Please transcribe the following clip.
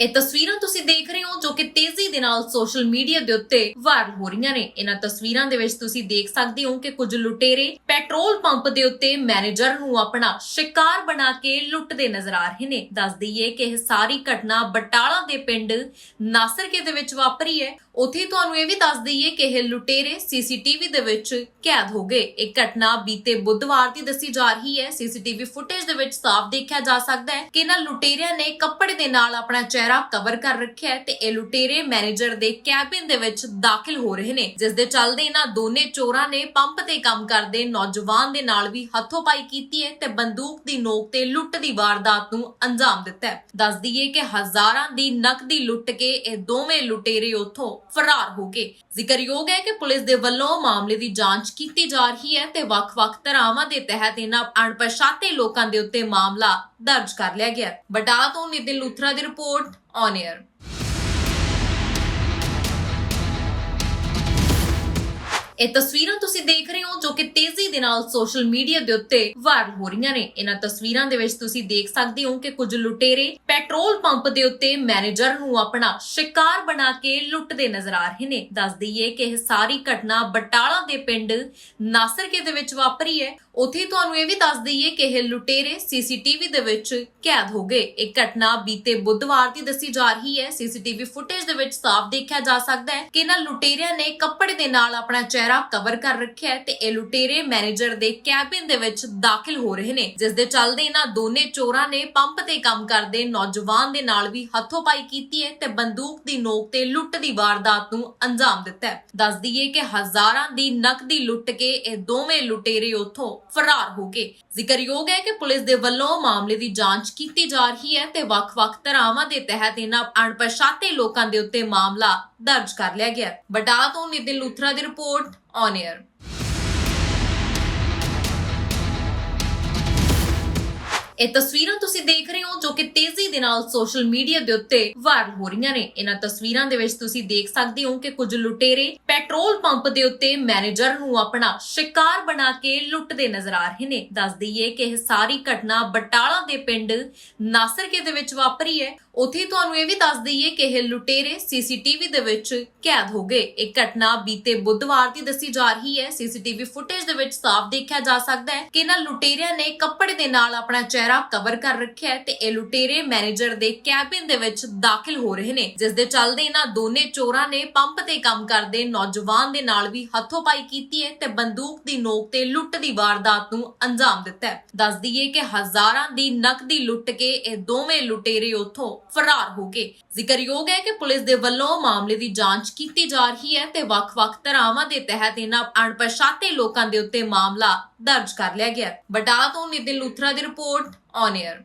ਇਹ ਤਸਵੀਰਾਂ ਤੁਸੀਂ ਦੇਖ ਰਹੇ ਹੋ ਕਿ ਤੇਜ਼ੀ ਦੇ ਨਾਲ ਸੋਸ਼ਲ ਮੀਡੀਆ ਦੇ ਉੱਤੇ ਵਾਇਰਲ ਹੋ ਰਹੀਆਂ ਨੇ। ਇਹਨਾਂ ਤਸਵੀਰਾਂ ਦੇ ਵਿੱਚ ਤੁਸੀਂ ਦੇਖ ਸਕਦੇ ਹੋ ਕਿ ਕੁਝ ਲੁਟੇਰੇ ਪੈਟਰੋਲ ਪੰਪ ਦੇ ਉੱਤੇ ਮੈਨੇਜਰ ਨੂੰ ਆਪਣਾ ਸ਼ਿਕਾਰ ਬਣਾ ਕੇ ਲੁੱਟਦੇ ਨਜ਼ਰ ਆ ਰਹੇ ਨੇ। ਦੱਸ ਦਈਏ ਕਿ ਇਹ ਸਾਰੀ ਘਟਨਾ ਬਟਾਲਾ ਦੇ ਪਿੰਡ ਨਾਸਰਕੇ ਦੇ ਵਿੱਚ ਵਾਪਰੀ ਹੈ। ਉੱਥੇ ਤੁਹਾਨੂੰ ਇਹ ਵੀ ਦੱਸ ਦਈਏ ਕਿ ਇਹ ਲੁਟੇਰੇ ਸੀਸੀਟੀਵੀ ਦੇ ਵਿੱਚ ਕੈਦ ਹੋ ਗਏ। ਇਹ ਘਟਨਾ ਬੀਤੇ ਬੁੱਧਵਾਰ ਦੀ ਦੱਸੀ ਜਾ ਰਹੀ ਹੈ। ਸੀਸੀਟੀਵੀ ਫੁਟੇਜ ਦੇ ਵਿੱਚ ਸਾਫ਼ ਦੇਖਿਆ ਜਾ ਸਕਦਾ ਹੈ ਕਿ ਇਹਨਾਂ ਲੁਟੇਰਿਆਂ ਨੇ ਕੱਪੜੇ ਦੇ ਨਾਲ ਆਪਣਾ ਚਿਹਰਾ ਕਵਰ ਕਰ ਰੱਖਿਆ ਹੈ ਤੇ ਇਹ ਲੁਟੇਰੇ ਮੈਨੇਜਰ ਦੇ ਕੈਬਿਨ ਦੇ ਵਿੱਚ ਦਾਖਲ ਹੋ ਰਹੇ ਨੇ ਜਿਸ ਦੇ ਚੱਲਦੇ ਇਹਨਾਂ ਦੋਨੇ ਚੋਰਾਂ ਨੇ ਪੰਪ ਤੇ ਕੰਮ ਕਰਦੇ ਨੌਜਵਾਨ ਦੇ ਨਾਲ ਵੀ ਹੱਥੋਂ-ਪਾਈ ਕੀਤੀ ਹੈ ਤੇ ਬੰਦੂਕ ਦੀ ਨੋਕ ਤੇ ਲੁੱਟ ਦੀ ਵਾਰਦਾਤ ਨੂੰ ਅੰਜਾਮ ਦਿੱਤਾ ਹੈ। ਦੱਸ ਦਈਏ ਕਿ ਹਜ਼ਾਰਾਂ ਦੀ ਨਕਦੀ ਲੁੱਟ ਕੇ ਇਹ ਦੋਵੇਂ ਲੁਟੇਰੇ ਉੱਥੋਂ ਫਰਾਰ ਹੋ ਗਏ। ਜ਼ਿਕਰਯੋਗ ਹੈ ਕਿ ਪੁਲਿਸ ਦੇ ਵੱਲੋਂ ਮਾਮਲੇ ਦੀ ਜਾਂਚ ਕੀਤੀ ਜਾ ਰਹੀ ਹੈ ਤੇ ਵੱਖ-ਵੱਖ ਧਾਰਾਵਾਂ ਦੇ ਤਹਿਤ ਇਹਨਾਂ ਅਣਪਛਾਤੇ ਲੋਕਾਂ ਦੇ ਉੱਤੇ ਮਾਮਲਾ ਦਰਜ ਕਰ ਲਿਆ ਗਿਆ ਹੈ। ਬਟਾਲਾ ਤੋਂ ਨਿਤਿਨ ਲੂਥਰਾ ਦੀ ਰਿਪੋਰਟ ਔਨ 에ਅਰ ਇਹ ਤਸਵੀਰਾਂ ਤੁਸੀਂ ਦੇਖ ਰਹੇ ਹੋ ਜੋ ਕਿ ਤੇਜ਼ੀ ਦੇ ਨਾਲ ਸੋਸ਼ਲ ਮੀਡੀਆ ਦੇ ਉੱਤੇ ਵਾਇਰਲ ਹੋ ਰਹੀਆਂ ਨੇ। ਇਹਨਾਂ ਤਸਵੀਰਾਂ ਦੇ ਵਿੱਚ ਤੁਸੀਂ ਦੇਖ ਸਕਦੇ ਹੋ ਕਿ ਕੁਝ ਲੁਟੇਰੇ ਪੈਟਰੋਲ ਪੰਪ ਦੇ ਉੱਤੇ ਮੈਨੇਜਰ ਨੂੰ ਆਪਣਾ ਸ਼ਿਕਾਰ ਬਣਾ ਕੇ ਲੁੱਟਦੇ ਨਜ਼ਰ ਆ ਰਹੇ ਨੇ। ਦੱਸ ਦਈਏ ਕਿ ਇਹ ਸਾਰੀ ਘਟਨਾ ਬਟਾਲਾ ਦੇ ਪਿੰਡ ਨਾਸਰਕੇ ਦੇ ਵਿੱਚ ਵਾਪਰੀ ਹੈ। ਉੱਥੇ ਤੁਹਾਨੂੰ ਇਹ ਵੀ ਦੱਸ ਦਈਏ ਕਿ ਇਹ ਲੁਟੇਰੇ ਸੀਸੀਟੀਵੀ ਦੇ ਵਿੱਚ ਕੈਦ ਹੋ ਗਏ। ਇਹ ਘਟਨਾ ਬੀਤੇ ਬੁੱਧਵਾਰ ਦੀ ਦੱਸੀ ਜਾ ਰਹੀ ਹੈ। ਸੀਸੀਟੀਵੀ ਫੁਟੇਜ ਦੇ ਵਿੱਚ ਸਾਫ਼ ਦੇਖਿਆ ਜਾ ਸਕਦਾ ਹੈ ਕਿ ਇਹਨਾਂ ਲੁਟੇਰਿਆਂ ਨੇ ਕੱਪੜੇ ਦੇ ਨਾਲ ਆਪਣਾ ਚਿਹਰਾ ਕਵਰ ਕਰ ਰੱਖਿਆ ਹੈ ਤੇ ਇਹ ਲੁਟੇਰੇ ਮੈਨੇਜਰ ਦੇ ਕੈਬਿਨ ਦੇ ਵਿੱਚ ਦਾਖਲ ਹੋ ਰਹੇ ਨੇ ਜਿਸ ਦੇ ਚੱਲਦੇ ਇਹਨਾਂ ਦੋਨੇ ਚੋਰਾਂ ਨੇ ਪੰਪ ਤੇ ਕੰਮ ਕਰਦੇ ਨੌਜਵਾਨ ਦੇ ਨਾਲ ਵੀ ਹੱਥੋਂ-ਪਾਈ ਕੀਤੀ ਹੈ ਤੇ ਬੰਦੂਕ ਦੀ ਨੋਕ ਤੇ ਲੁੱਟ ਦੀ ਵਾਰਦਾਤ ਨੂੰ ਅੰਜਾਮ ਦਿੱਤਾ ਹੈ। ਦੱਸ ਦਈਏ ਕਿ ਹਜ਼ਾਰਾਂ ਦੀ ਨਕਦੀ ਲੁੱਟ ਕੇ ਇਹ ਦੋਵੇਂ ਲੁਟੇਰੇ ਉੱਥੋਂ ਫਰਾਰ ਹੋ ਗਏ। ਜ਼ਿਕਰਯੋਗ ਹੈ ਕਿ ਪੁਲਿਸ ਦੇ ਵੱਲੋਂ ਮਾਮਲੇ ਦੀ ਜਾਂਚ ਕੀਤੀ ਜਾ ਰਹੀ ਹੈ ਤੇ ਵੱਖ-ਵੱਖ ਧਾਰਾਵਾਂ ਦੇ ਤਹਿਤ ਇਹਨਾਂ ਅਣਪਛਾਤੇ ਲੋਕਾਂ ਦੇ ਉੱਤੇ ਮਾਮਲਾ ਦਰਜ ਕਰ ਲਿਆ ਗਿਆ ਹੈ। ਬਟਾਲਾ ਤੋਂ ਨਿਤਿਨ ਲੂਥਰਾ ਦੀ ਰਿਪੋਰਟ ਔਨ 에ਅਰ ਇਹ ਤਸਵੀਰਾਂ ਤੁਸੀਂ ਦੇਖ ਰਹੇ ਹੋ ਜੋ ਕਿ ਤੇਜ਼ੀ ਦੇ ਨਾਲ ਸੋਸ਼ਲ ਮੀਡੀਆ ਦੇ ਉੱਤੇ ਵਾਇਰਲ ਹੋ ਰਹੀਆਂ ਨੇ। ਇਹਨਾਂ ਤਸਵੀਰਾਂ ਦੇ ਵਿੱਚ ਤੁਸੀਂ ਦੇਖ ਸਕਦੇ ਹੋ ਕਿ ਕੁਝ ਲੁਟੇਰੇ ਪੈਟਰੋਲ ਪੰਪ ਦੇ ਉੱਤੇ ਮੈਨੇਜਰ ਨੂੰ ਆਪਣਾ ਸ਼ਿਕਾਰ ਬਣਾ ਕੇ ਲੁੱਟਦੇ ਨਜ਼ਰ ਆ ਰਹੇ ਨੇ। ਦੱਸ ਦਈਏ ਕਿ ਇਹ ਸਾਰੀ ਘਟਨਾ ਬਟਾਲਾ ਦੇ ਪਿੰਡ ਨਾਸਰਕੇ ਦੇ ਵਿੱਚ ਵਾਪਰੀ ਹੈ। ਉੱਥੇ ਤੁਹਾਨੂੰ ਇਹ ਵੀ ਦੱਸ ਦਈਏ ਕਿ ਇਹ ਲੁਟੇਰੇ ਸੀਸੀਟੀਵੀ ਦੇ ਵਿੱਚ ਕੈਦ ਹੋ ਗਏ। ਇਹ ਘਟਨਾ ਬੀਤੇ ਬੁੱਧਵਾਰ ਦੀ ਦੱਸੀ ਜਾ ਰਹੀ ਹੈ। ਸੀਸੀਟੀਵੀ ਫੁਟੇਜ ਦੇ ਵਿੱਚ ਸਾਫ਼ ਦੇਖਿਆ ਜਾ ਸਕਦਾ ਹੈ ਕਿ ਇਹਨਾਂ ਲੁਟੇਰਿਆਂ ਨੇ ਕੱਪੜੇ ਦੇ ਨਾਲ ਆਪਣਾ ਚਿਹਰਾ ਕਵਰ ਕਰ ਰੱਖਿਆ ਹੈ ਤੇ ਇਹ ਲੁਟੇਰੇ ਮੈਨੇਜਰ ਦੇ ਕੈਬਿਨ ਦੇ ਵਿੱਚ ਦਾਖਲ ਹੋ ਰਹੇ ਨੇ ਜਿਸ ਦੇ ਚੱਲਦੇ ਇਹਨਾਂ ਦੋਨੇ ਚੋਰਾਂ ਨੇ ਪੰਪ ਤੇ ਕੰਮ ਕਰਦੇ ਨੌਜਵਾਨ ਦੇ ਨਾਲ ਵੀ ਹੱਥੋਂ-ਪਾਈ ਕੀਤੀ ਹੈ ਤੇ ਬੰਦੂਕ ਦੀ ਨੋਕ ਤੇ ਲੁੱਟ ਦੀ ਵਾਰਦਾਤ ਨੂੰ ਅੰਜਾਮ ਦਿੱਤਾ ਹੈ। ਦੱਸ ਦਈਏ ਕਿ ਹਜ਼ਾਰਾਂ ਦੀ ਨਕਦੀ ਲੁੱਟ ਕੇ ਇਹ ਦੋਵੇਂ ਲੁਟੇਰੇ ਉੱਥੋਂ ਫਰਾਰ ਹੋ ਗਏ। ਜ਼ਿਕਰਯੋਗ ਹੈ ਕਿ ਪੁਲਿਸ ਦੇ ਵੱਲੋਂ ਮਾਮਲੇ ਦੀ ਜਾਂਚ ਕੀਤੀ ਜਾ ਰਹੀ ਹੈ ਤੇ ਵੱਖ-ਵੱਖ ਧਾਰਾਵਾਂ ਦੇ ਤਹਿਤ ਇਹਨਾਂ ਅਣਪਛਾਤੇ ਲੋਕਾਂ ਦੇ ਉੱਤੇ ਮਾਮਲਾ ਦਰਜ ਕਰ ਲਿਆ ਗਿਆ ਹੈ। ਬਟਾਲਾ ਤੋਂ ਨਿਤਿਨ ਲੂਥਰਾ ਦੀ ਰਿਪੋਰਟ ਔਨ 에ਅਰ